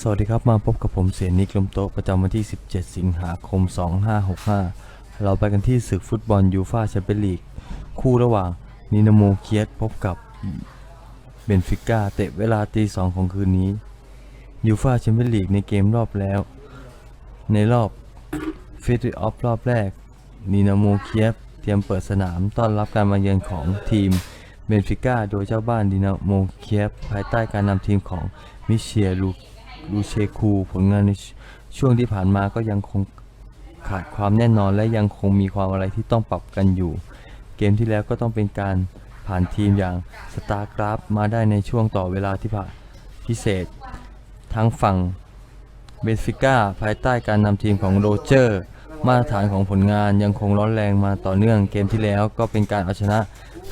สวัสดีครับมาพบกับผมเสียนิกลมโตะประจำวันที่ 17 สิงหาคม 2565 เราไปกันที่ศึกฟุตบอลยูฟาแชมเปี้ยนลีก คู่ระหว่างนินาโมเคียสพบกับเบนฟิก้าเตะเวลาตีสองของคืนนี้ยูฟาแชมเปี้ยนลีกในเกมรอบแล้ว ในรอบฟิตออฟรอบแรกนินาโมเคียสเตรียมเปิดสนามต้อนรับการมาเยือนของทีมเบนฟิก้าโดยเจ้าบ้านดินาโมเคียสภายใต้การนำทีมของมิเชลู ลูเชคูผลงานในช่วงที่ผ่านมาก็ยังคงขาดความแน่นอนและยังคงมีความอะไรที่ต้องปรับกันอยู่ เกมที่แล้วก็ต้องเป็นการผ่านทีมอย่างสตาร์กราฟมาได้ในช่วงต่อเวลาที่ผ่านพิเศษทางฝั่งเบนฟิก้าภายใต้การนำทีมของโรเจอร์ มาตรฐานของผลงานยังคงร้อนแรงมาต่อเนื่องเกมที่แล้วก็เป็นการเอาชนะ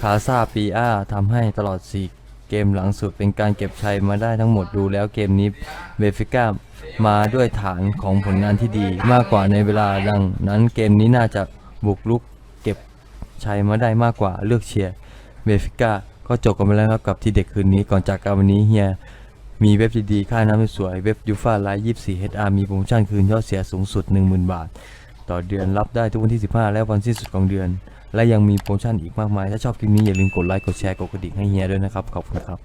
คาซาปีอาทำให้ตลอด4 เกมหลังสุดเป็นการเก็บชัยมาได้ทั้งหมดดูแล้วเกมนี้เบฟิก้ามาด้วยฐานของผลงานที่ดีมากกว่าในเวลาดังนั้นเกมนี้น่าจะบุกลุกเก็บชัยมาได้มากกว่าเลือกเชียร์เบฟิก้าก็จบกันไปแล้วครับกับที่เด็กคืนนี้ก่อนจากการวันนี้เฮียมีเว็บดีๆค่าน้ำสวยเว็บยูฟาไลท์24 HR มีโปรโมชั่นคืนยอดเสียสูงสุด 10,000 บาท ต่อเดือนรับได้ทุกวันที่ 15 และวันสิ้นสุดของเดือน และยังมีโปรโมชั่นอีกมากมาย ถ้าชอบคลิปนี้อย่าลืมกดไลค์ กดแชร์ กดกระดิ่งให้เฮียด้วยนะครับ ขอบคุณครับ